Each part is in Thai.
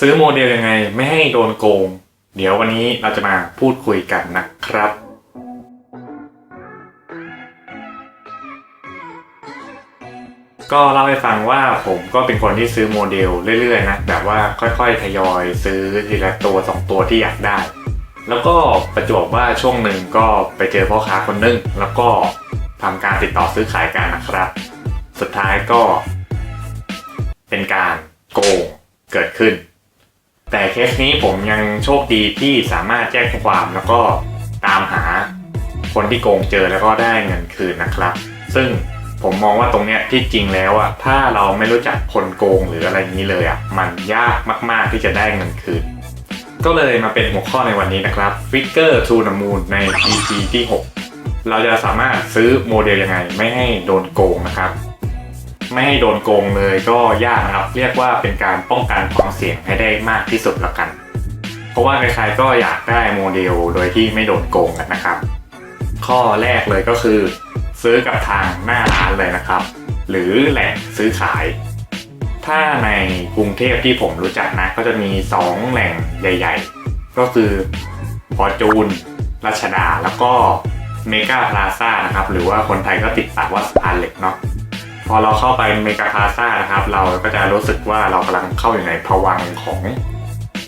ซื้อโมเดลยังไงไม่ให้โดนโกง เดี๋ยววันนี้เราจะมาพูดคุยกันนะครับ ก็เล่าให้ฟังว่าผมก็เป็นคนที่ซื้อโมเดลเรื่อยๆนะแบบว่าค่อยๆทยอยซื้อทีละตัวสองตัวที่อยากได้ แล้วก็ประจวบว่าช่วงหนึ่งก็ไปเจอพ่อค้าคนหนึงแล้วก็ทำการติดต่อซื้อขายกันนะครับ สุดท้ายก็ เป็นการโกงเกิดขึ้น แต่เคสนี้ผมยังโชคดีที่สามารถแจ้งความแล้วก็ตามหาคนที่โกงเจอแล้วก็ได้เงินคืนนะครับ ซึ่งผมมองว่าตรงเนี้ยที่จริงแล้วอะถ้าเราไม่รู้จักคนโกงหรืออะไรนี้เลยอะมันยากมาก ๆที่จะได้เงินคืน ก็เลยมาเป็นหัวข้อในวันนี้นะครับ Figure to the Moon ใน EP ที่ 6 เราจะสามารถซื้อโมเดลยังไงไม่ให้โดนโกงนะครับ ไม่ให้โดนโกงเลยก็ยากนะครับ เรียกว่าเป็นการป้องกันความเสี่ยงให้ได้มากที่สุดละกัน เพราะว่าใครๆก็อยากได้โมเดลโดยที่ไม่โดนโกงกันนะครับ ข้อแรกเลยก็คือ ซื้อกับทางหน้าร้านเลยนะครับ หรือแหล่งซื้อขาย ถ้าในกรุงเทพที่ผมรู้จักนะก็จะมี 2 แหล่งใหญ่ ๆ ก็คือพอจูนรัชดาแล้วก็เมกาพลาซ่านะครับ หรือว่าคนไทยก็ติดปากว่าสะพานเหล็กเนาะ พอเราเข้าไปเมกาพาซ่านะครับ เราก็จะรู้สึกว่าเรากำลังเข้าอยู่ในภวังค์ของ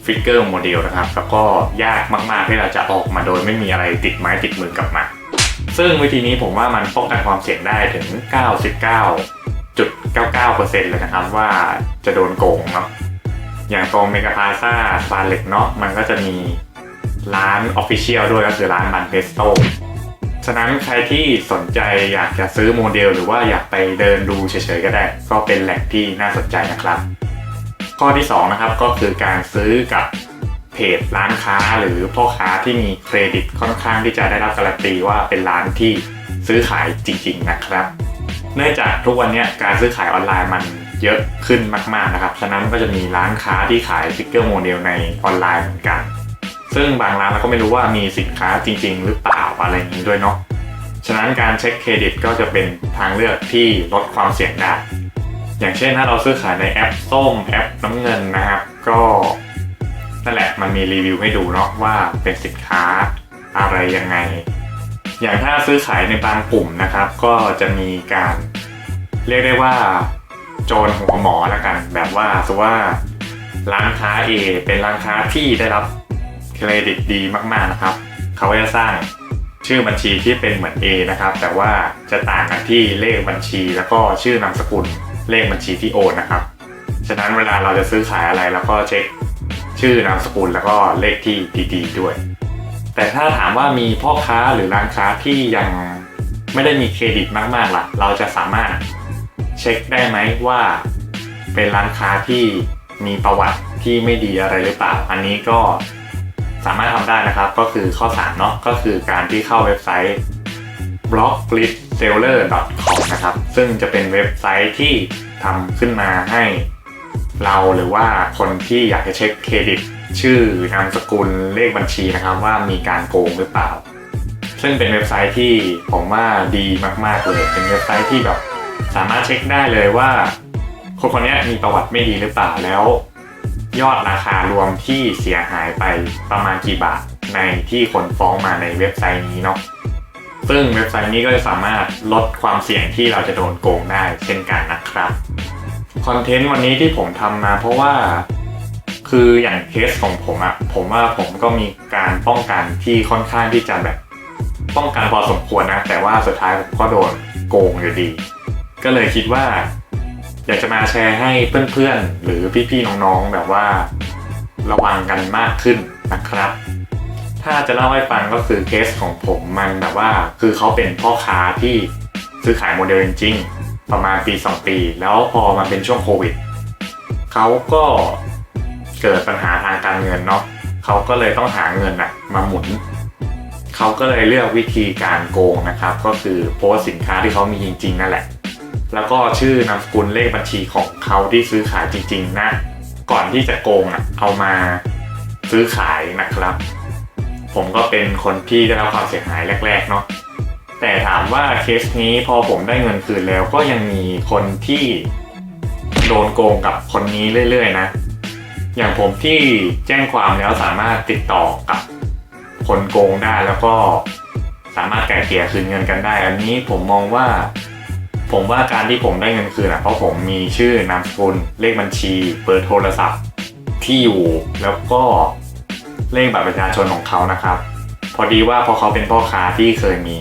ฟิกเกอร์โมเดลนะครับ แล้วก็ยากมากๆที่เราจะออกมาโดยไม่มีอะไรติดไม้ติดมือกลับมา ซึ่งวิธีนี้ผมว่ามันป้องกันความเสี่ยงได้ถึง 99.99%เลยนะครับว่าจะโดนโกงเนาะอย่างตรงเมกาพาซ่าบานเล็กเนาะมันก็จะมีร้านออฟฟิเชียลด้วยก็คือร้านบันเพสโต ฉะนั้นใครที่สนใจอยากจะซื้อโมเดล หรือว่าอยากไปเดินดูเฉยๆก็ได้ ก็เป็นแหล่งที่น่าสนใจนะครับ ข้อที่2นะครับก็คือการซื้อกับเพจร้านค้าหรือพ่อค้าที่มีเครดิตค่อนข้างที่จะได้รับการันตีว่าเป็นร้านที่ซื้อขายจริงๆนะครับ เนื่องจากทุกวันนี้การซื้อขายออนไลน์มันเยอะขึ้นมากๆนะครับ ฉะนั้นก็จะมีร้านค้าที่ขายฟิกเกอร์โมเดลในออนไลน์เหมือนกัน ซึ่งบางร้านเราก็ไม่รู้ว่ามีสินค้าจริง ๆ หรือเปล่าอะไรอย่างนี้ด้วยเนาะฉะนั้นการเช็คเครดิตก็จะเป็นทางเลือกที่ลดความเสี่ยงได้ อย่างเช่นถ้าเราซื้อขายในแอปส้มแอปน้ำเงินนะครับ ก็นั่นแหละมันมีรีวิวให้ดูเนาะว่าเป็นสินค้าอะไรยังไง อย่างถ้าซื้อขายในบางกลุ่มนะครับ ก็จะมีการเรียกได้ว่า โจรหัวหมอละกัน แบบว่าสว่าร้านค้า A เป็นร้านค้าที่ได้รับ เครดิตดีมากๆนะครับ เขาจะสร้างชื่อบัญชีที่เป็นเหมือน A นะครับ แต่ว่าจะต่างกันที่เลขบัญชี แล้วก็ชื่อนามสกุลเลขบัญชีที่โอนนะครับ ฉะนั้นเวลาเราจะซื้อขายอะไรเราก็เช็คชื่อนามสกุลแล้วก็เลขที่ดีๆด้วย แต่ถ้าถามว่ามีพ่อค้าหรือร้านค้าที่ยังไม่ได้มีเครดิตมากๆล่ะ เราจะสามารถเช็คได้ไหมว่าเป็นร้านค้าที่มีประวัติที่ไม่ดีอะไรหรือเปล่า อันนี้ก็ สามารถทำได้นะครับ ก็คือข้อ3เนาะก็คือการที่เข้าเว็บไซต์ blocklistseller.com นะครับ ซึ่งจะเป็นเว็บไซต์ที่ทำขึ้นมาให้เราหรือว่าคนที่อยากจะเช็คเครดิต ชื่อนามสกุลเลขบัญชีนะครับ ว่ามีการโกงหรือเปล่า ซึ่งเป็นเว็บไซต์ที่ผมว่าดีมากๆเลย เป็นเว็บไซต์ที่แบบสามารถเช็คได้เลยว่า คนคนนี้มีประวัติไม่ดีหรือเปล่าแล้ว ยอดราคารวมที่เสียหายไปประมาณกี่บาทในที่คนฟ้องมาในเว็บไซต์นี้เนาะซึ่งเว็บไซต์นี้ก็จะสามารถลดความเสี่ยงที่เราจะโดนโกงได้เช่นกันนะครับคอนเทนต์วันนี้ที่ผมทำมาเพราะว่าคืออย่างเคสของผมอะผมว่าผมก็มีการป้องกันที่ค่อนข้างที่จะแบบป้องกันพอสมควรนะ แต่ว่าสุดท้ายผมก็โดนโกงอยู่ดี ก็เลยคิดว่า อยากจะมาแชร์ให้เพื่อนๆ หรือพี่ๆ น้องๆ แบบว่าระวังกันมากขึ้นนะครับ ถ้าจะเล่าให้ฟังก็คือเคสของผมมันแบบว่า คือเขาเป็นพ่อค้าที่ซื้อขายโมเดลจริงๆประมาณปี 2 ปี แล้วพอมาเป็นช่วงโควิดเขาก็เกิดปัญหาทางการเงินเนาะเขาก็เลยต้องหาเงินอะมาหมุนเขาก็เลยเลือกวิธีการโกงนะครับ ก็คือโพสสินค้าที่เขามีจริงๆนั่นแหละ แล้วก็ชื่อนามสกุลเลขบัญชีของเขาที่ซื้อขายจริงๆนะก่อนที่จะโกงอะเอามาซื้อขายนะครับ ผมก็เป็นคนที่ได้รับความเสียหายแรก ๆ เนาะแต่ถามว่าเคสนี้พอผมได้เงินคืนแล้วก็ยังมีคนที่โดนโกงกับคนนี้เรื่อยๆนะ อย่างผมที่แจ้งความแล้วสามารถติดต่อกับคนโกงได้แล้วก็สามารถไกล่เกลี่ยคืนเงินกันได้ อันนี้ผมมองว่า ผมว่าการที่ผมได้เงินคืนอะเพราะผมมีชื่อนามสกุลเลขบัญชีเบอร์โทรศัพท์ที่อยู่แล้วก็เลขบัตรประชาชนของเขานะครับ พอดีว่าพอเขาเป็นพ่อค้าที่เคยมี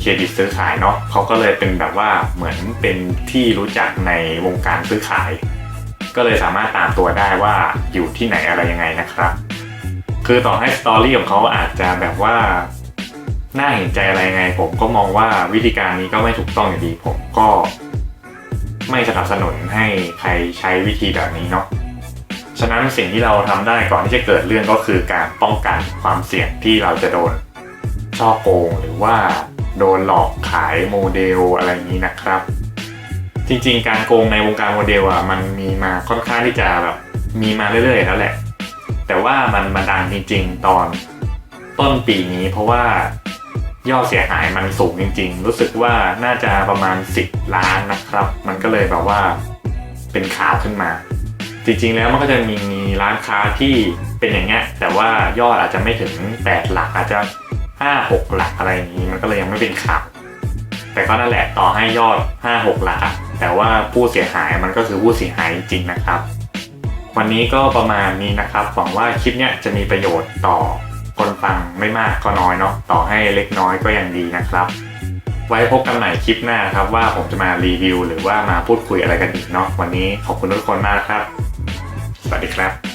เครดิตซื้อขายเนาะเขาก็เลยเป็นแบบว่าเหมือนเป็นที่รู้จักในวงการซื้อขาย ก็เลยสามารถตามตัวได้ว่าอยู่ที่ไหนอะไรยังไงนะครับ คือต่อให้สตอรี่ของเขาอาจจะแบบว่า น่าเห็นใจอะไรไง ผมก็มองว่าวิธีการนี้ก็ไม่ถูกต้องอยู่ดี ผมก็ไม่สนับสนุนให้ใครใช้วิธีแบบนี้เนาะฉะนั้นสิ่งที่เราทำได้ก่อนที่จะเกิดเรื่องก็คือการป้องกันความเสี่ยงที่เราจะโดนช่อโกงหรือว่าโดนหลอกขายโมเดลอะไรนี้นะครับ จริงๆ การโกงในวงการโมเดลอะมันมีมาค่อนข้างที่จะแบบมีมาเรื่อยๆแล้วแหละ แต่ว่ามันมาดังจริงๆ ตอนต้นปีนี้เพราะว่า ยอดเสียหายมันสูงจริง ๆ รู้สึกว่าน่าจะประมาณ 10 ล้านนะครับ มันก็เลยแบบว่าเป็นข่าวขึ้นมา จริงๆแล้วมันก็จะมีร้านค้าที่เป็นอย่างเงี้ยแต่ว่ายอดอาจจะไม่ถึง 8 หลักอาจจะ 5 6 หลักอะไรอย่างนี้มันก็เลยยังไม่เป็นข่าวแต่ก็นั่นแหละต่อให้ยอด 5 6 หลัก แต่ว่าผู้เสียหายมันก็คือผู้เสียหายจริงๆนะครับ วันนี้ก็ประมาณนี้นะครับหวังว่าคลิปเนี้ยจะมีประโยชน์ต่อ คนฟังไม่มากก็น้อยเนาะต่อให้เล็กน้อยก็ยังดีนะครับ ไว้พบกันใหม่คลิปหน้าครับว่าผมจะมารีวิว หรือว่ามาพูดคุยอะไรกันอีกเนาะวันนี้ขอบคุณทุกคนมากครับ สวัสดีครับ